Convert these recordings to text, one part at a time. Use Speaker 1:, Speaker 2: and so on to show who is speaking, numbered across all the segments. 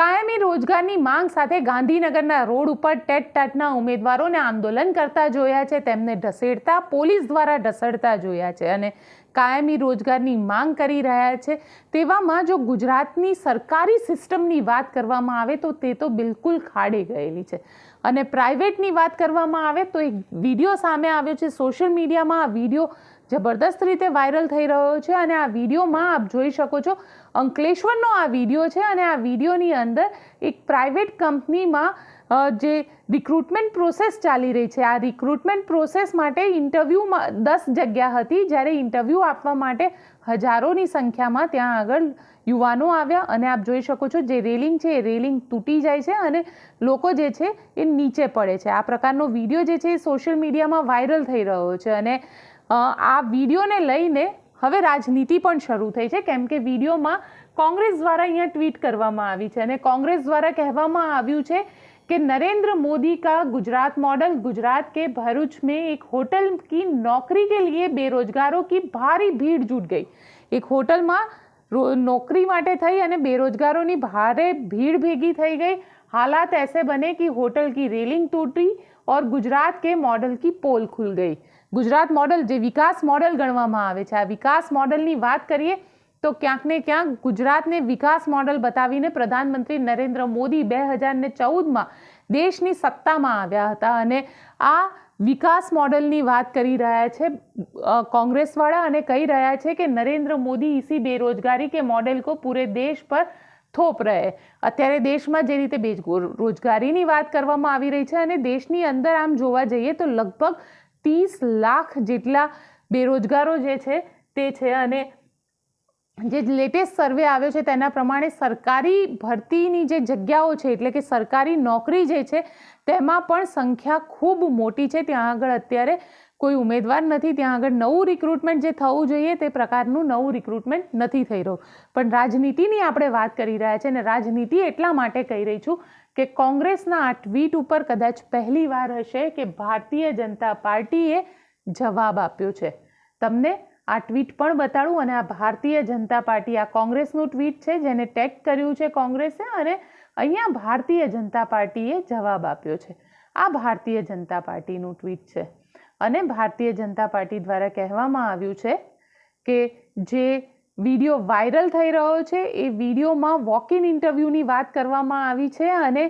Speaker 1: કાયમી રોજગારની માંગ સાથે ગાંધીનગરના રોડ ઉપર ટેટ ટાટના ઉમેદવારોને આંદોલન કરતા જોયા છે. તેમને ઢસેડતા પોલીસ દ્વારા ઢસડતા જોયા છે અને કાયમી રોજગારની માંગ કરી રહ્યા છે. તેવામાં જો ગુજરાતની સરકારી સિસ્ટમની વાત કરવામાં આવે તો તે તો બિલકુલ ખાડે ગયેલી છે. અને પ્રાઇવેટની વાત કરવામાં આવે તો એક વીડિયો સામે આવ્યો છે. સોશિયલ મીડિયામાં આ વીડિયો જબરદસ્ત રીતે વાયરલ થઈ રહ્યો છે અને આ વિડીયોમાં આપ જોઈ શકો છો અંકલેશ્વરનો આ વીડિયો છે અને આ વિડીયોની અંદર એક પ્રાઇવેટ કંપનીમાં જે રિક્રુટમેન્ટ પ્રોસેસ ચાલી રહી છે. આ રિક્રુટમેન્ટ પ્રોસેસ માટે ઇન્ટરવ્યૂમાં દસ જગ્યા હતી. જ્યારે ઇન્ટરવ્યૂ આપવા માટે હજારોની સંખ્યામાં ત્યાં આગળ યુવાનો આવ્યા અને આપ જોઈ શકો છો જે રેલિંગ છે, એ રેલિંગ તૂટી જાય છે અને લોકો જે છે એ નીચે પડે છે. આ પ્રકારનો વીડિયો જે છે એ સોશિયલ મીડિયામાં વાયરલ થઈ રહ્યો છે અને આ વિડીયોને લઈને હવે રાજનીતિ પણ શરૂ થઈ છે, કેમ કે વિડીયોમાં કોંગ્રેસ દ્વારા અહીંયા ટ્વીટ કરવામાં આવી છે અને કોંગ્રેસ દ્વારા કહેવામાં આવ્યું છે કે નરેન્દ્ર મોદી કા ગુજરાત મોડલ, ગુજરાત કે ભરૂચ में એક હોટલ કી નોકરી કે લીએ બેરોજગારો કી भारी ભીડ જૂટ ગઈ. એક હોટલમાં નોકરી માટે થઈ અને બેરોજગારોની ભારે ભીડ ભેગી થઈ ગઈ. હાલાત એસે બને કે હોટલ કી રેલિંગ તૂટી ઓર ગુજરાત કે મોડલ કી પોલ ખુલ ગઈ. ગુજરાત મોડલ જે વિકાસ મોડલ ગણવામાં આવે છે, આ વિકાસ મોડલની વાત કરીએ તો ક્યાંક ને ક્યાંક ગુજરાતને વિકાસ મોડલ બતાવીને પ્રધાનમંત્રી નરેન્દ્ર મોદી બે હજાર ને ચૌદમાં દેશની સત્તામાં આવ્યા હતા અને આ વિકાસ મોડલની વાત કરી રહ્યા છે કોંગ્રેસવાળા અને કહી રહ્યા છે કે નરેન્દ્ર મોદી ઇસી બેરોજગારી કે મોડેલ કો પૂરે દેશ પર થોપ રહે. અત્યારે દેશમાં જે રીતે બેજ રોજગારીની વાત કરવામાં આવી રહી છે અને દેશની અંદર આમ જોવા જઈએ તો લગભગ ત્રીસ લાખ જેટલા બેરોજગારો જે છે, તે છે અને જે લેટેસ્ટ સર્વે આવ્યો છે તેના પ્રમાણે સરકારી ભરતીની જે જગ્યાઓ છે, એટલે કે સરકારી નોકરી જે છે, તેમાં પણ સંખ્યા ખૂબ મોટી છે. ત્યાં આગળ અત્યારે કોઈ ઉમેદવાર નથી, ત્યાં આગળ નવું રિક્રુટમેન્ટ જે થવું જોઈએ તે પ્રકારનું નવું રિક્રુટમેન્ટ નથી થઈ રહ્યું. પણ રાજનીતિની આપણે વાત કરી રહ્યા છે અને રાજનીતિ એટલા માટે કહી રહી છું કે કોંગ્રેસના આ ટ્વીટ ઉપર કદાચ પહેલી વાર હશે કે ભારતીય જનતા પાર્ટીએ જવાબ આપ્યો છે. તમને આ ટ્વીટ પણ બતાડું અને આ ભારતીય જનતા પાર્ટી આ કોંગ્રેસનું ટ્વીટ છે જેને ટેગ કર્યું છે કોંગ્રેસે અને અહીંયા ભારતીય જનતા પાર્ટીએ જવાબ આપ્યો છે. આ ભારતીય જનતા પાર્ટીનું ટ્વીટ છે. અને ભારતીય જનતા પાર્ટી દ્વારા કહેવામાં આવ્યું છે કે જે વીડિયો વાયરલ થઈ રહ્યો છે. એ વિડીયોમાં વોક ઇન ઇન્ટરવ્યૂની વાત કરવામાં આવી છે અને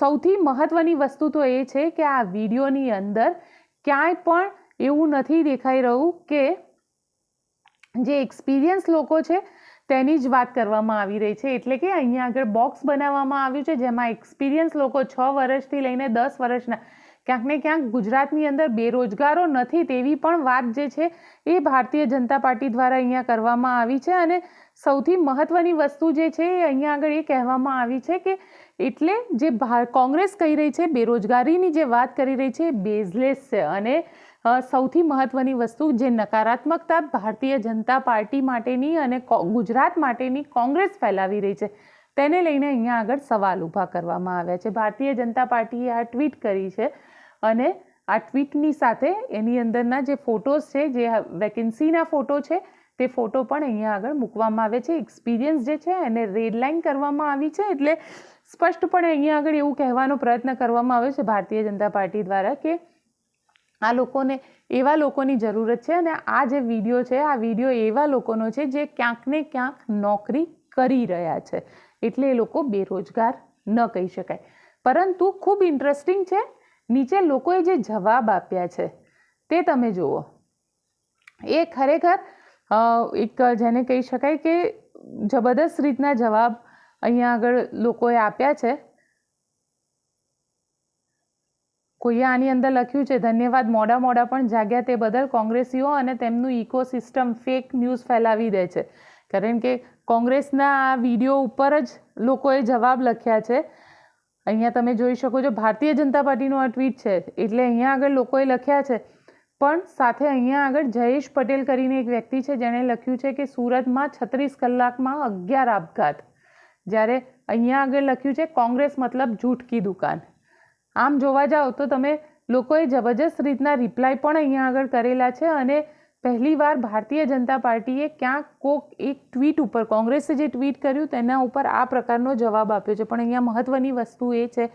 Speaker 1: સૌથી મહત્ત્વની વસ્તુ તો એ છે કે આ વિડીયોની અંદર ક્યાંય પણ એવું નથી દેખાઈ રહ્યું કે જે એક્સપિરિયન્સ લોકો છે તેની જ વાત કરવામાં આવી રહી છે. એટલે કે અહીંયા આગળ બોક્સ બનાવવામાં આવ્યું છે જેમાં એક્સપિરિયન્સ લોકો છ વર્ષથી લઈને દસ વર્ષના ક્યાંક ને ક્યાંક ગુજરાતની અંદર બેરોજગારો નથી તેવી પણ વાત જે છે એ ભારતીય જનતા પાર્ટી દ્વારા અહીંયા કરવામાં આવી છે અને સૌથી મહત્ત્વની વસ્તુ જે છે એ અહીંયા આગળ એ કહેવામાં આવી છે કે એટલે જે કોંગ્રેસ કહી રહી છે, બેરોજગારીની જે વાત કરી રહી છે એ બેઝલેસ છે અને સૌથી મહત્ત્વની વસ્તુ જે નકારાત્મકતા ભારતીય જનતા પાર્ટી માટેની અને ગુજરાત માટેની કોંગ્રેસ ફેલાવી રહી છે, તેને લઈને અહીંયા આગળ સવાલ ઊભા કરવામાં આવ્યા છે. ભારતીય જનતા પાર્ટીએ આ ટ્વીટ કરી છે અને આ ટ્વીટની સાથે એની અંદરના જે ફોટોઝ છે, જે વેકેન્સીના ફોટો છે, તે ફોટો પણ અહીંયા આગળ મૂકવામાં આવે છે. એક્સપિરિયન્સ જે છે, એને રેડલાઇન કરવામાં આવી છે એટલે સ્પષ્ટપણે અહીંયા આગળ એવું કહેવાનો પ્રયત્ન કરવામાં આવ્યો છે ભારતીય જનતા પાર્ટી દ્વારા કે આ લોકોને એવા લોકોની જરૂરત છે અને આ જે વીડિયો છે, આ વીડિયો એવા લોકોનો છે જે ક્યાંક ને ક્યાંક નોકરી કરી રહ્યા છે. એટલે એ લોકો બેરોજગાર ન કહી શકાય. પરંતુ ખૂબ ઇન્ટરેસ્ટિંગ છે નીચે લોકોએ જે જવાબ આપ્યા છે, તે તમે જુઓ. એ ખરેખર એક જેને કહી શકાય કે જબરદસ્ત રીતના જવાબ અહીંયા આગળ લોકોએ આપ્યા છે. કોઈએ આની અંદર લખ્યું છે, ધન્યવાદ, મોડા મોડા પણ જાગ્યા તે બદલ કોંગ્રેસીઓ અને તેમનું ઇકોસિસ્ટમ ફેક ન્યૂઝ ફેલાવી દે છે. કારણ કે કોંગ્રેસના આ વીડિયો ઉપર જ લોકોએ જવાબ લખ્યા છે. અહીંયા તમે જોઈ શકો છો, ભારતીય જનતા પાર્ટીનું આ ટ્વીટ છે. એટલે અહીંયા આગળ લોકોએ લખ્યા છે, પણ સાથે અહીંયા આગળ જયેશ પટેલ કરીને એક વ્યક્તિ છે જેણે લખ્યું છે કે સુરતમાં છત્રીસ કલાકમાં અગિયાર આપઘાત. જ્યારે અહીંયા આગળ લખ્યું છે, કોંગ્રેસ મતલબ જૂઠકી દુકાન. આમ જોવા જાઓ તો તમે લોકોએ જબરજસ્ત રીતના રિપ્લાય પણ અહીંયા આગળ કરેલા છે અને પહેલીવાર ભારતીય જનતા પાર્ટીએ ક્યાંક કોક એક ટ્વીટ ઉપર, કોંગ્રેસે જે ટ્વીટ કર્યું તેના ઉપર આ પ્રકારનો જવાબ આપ્યો છે. પણ અહીંયા મહત્ત્વની વસ્તુ એ છે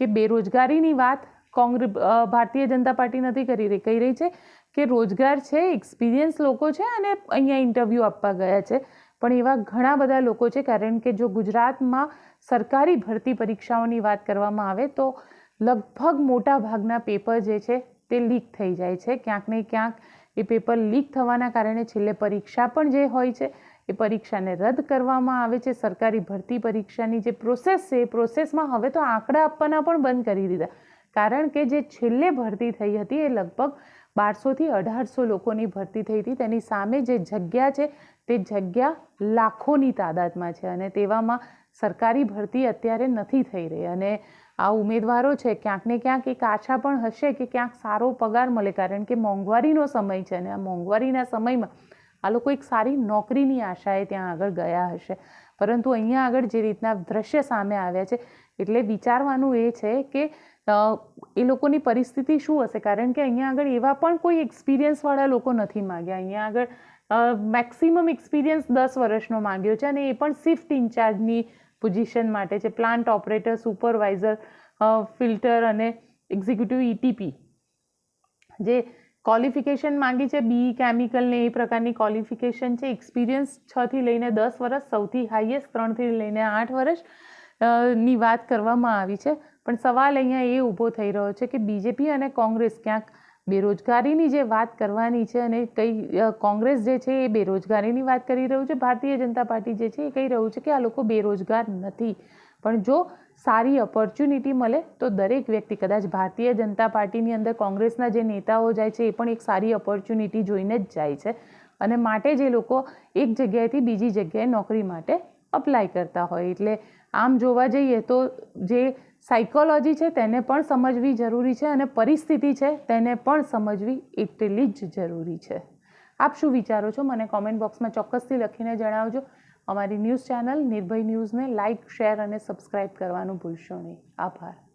Speaker 1: કે બેરોજગારીની વાત કોંગ્રેસ ભારતીય જનતા પાર્ટી નથી કરી રહી, કહી રહી છે કે રોજગાર છે એક્સપિરિયન્સ લોકો છે અને અહીંયા ઇન્ટરવ્યૂ આપવા ગયા છે. પણ એવા ઘણા બધા લોકો છે, કારણ કે જો ગુજરાતમાં સરકારી ભરતી પરીક્ષાઓની વાત કરવામાં આવે તો લગભગ મોટા ભાગના પેપર જે છે તે લીક થઈ જાય છે. ક્યાંક ને ક્યાંક એ પેપર લીક થવાના કારણે છેલ્લે પરીક્ષા પણ જે હોય છે, એ પરીક્ષાને રદ કરવામાં આવે છે. સરકારી ભરતી પરીક્ષાની જે પ્રોસેસ છે, એ પ્રોસેસમાં હવે તો આંકડા આપવાના પણ બંધ કરી દીધા. કારણ કે જે છેલ્લે ભરતી થઈ હતી, એ લગભગ બારસોથી અઢારસો લોકોની ભરતી થઈ હતી. તેની સામે જે જગ્યા છે, તે જગ્યા લાખોની તાદાદમાં છે અને તેવામાં સરકારી ભરતી અત્યારે નથી થઈ રહી. અને આ ઉમેદવારો છે, ક્યાંક ને ક્યાંક એક આશા પણ હશે કે ક્યાંક સારો પગાર મળે, કારણ કે મોંઘવારીનો સમય છે અને આ મોંઘવારીના સમયમાં આ લોકો એક સારી નોકરીની આશાએ ત્યાં આગળ ગયા હશે. પરંતુ અહીંયા આગળ જે રીતના દ્રશ્ય સામે આવ્યા છે, એટલે વિચારવાનું એ છે કે એ લોકોની પરિસ્થિતિ શું હશે? કારણ કે અહીંયા આગળ એવા પણ કોઈ એક્સપિરિયન્સવાળા લોકો નથી માગ્યા. અહીંયા આગળ મેક્સિમમ એક્સપિરિયન્સ દસ વર્ષનો માંગ્યો છે અને એ પણ શિફ્ટ ઇન્ચાર્જની પોઝિશન માટે છે, પ્લાન્ટ ઓપરેટર, સુપરવાઇઝર ફિલ્ટર અને એક્ઝિક્યુટિવ ઇટીપી જે ક્વોલિફિકેશન માંગી છે, બી કેમિકલને એ પ્રકારની ક્વોલિફિકેશન છે, એક્સપિરિયન્સ છથી લઈને દસ વર્ષ સૌથી હાઈએસ્ટ ત્રણથી લઈને આઠ વર્ષની વાત કરવામાં આવી છે. પણ સવાલ અહીંયા એ ઊભો થઈ રહ્યો છે કે બીજેપી અને કોંગ્રેસ ક્યાંક બેરોજગારીની જે વાત કરવાની છે અને કઈ કોંગ્રેસ જે છે એ બેરોજગારીની વાત કરી રહ્યું છે, ભારતીય જનતા પાર્ટી જે છે એ કહી રહ્યું છે કે આ લોકો બેરોજગાર નથી. પણ જો સારી ઓપોર્ચ્યુનિટી મળે તો દરેક વ્યક્તિ, કદાચ ભારતીય જનતા પાર્ટીની અંદર કોંગ્રેસના જે નેતાઓ જાય છે એ પણ એક સારી ઓપોર્ચ્યુનિટી જોઈને જ જાય છે. અને માટે જે લોકો એક જગ્યાએથી બીજી જગ્યાએ નોકરી માટે અપ્લાય કરતા હોય. એટલે આમ જોવા જઈએ તો જે સાયકોલોજી છે તેને પણ સમજવી જરૂરી છે અને પરિસ્થિતિ છે તેને પણ સમજવી એટલી જ જરૂરી છે. આપ શું વિચારો છો? મને કોમેન્ટ બોક્સમાં ચોક્કસથી લખીને જણાવજો. અમારી ન્યૂઝ ચેનલ નિર્ભય ન્યૂઝને લાઇક શેર અને સબસ્ક્રાઇબ કરવાનું ભૂલશો નહીં. આભાર.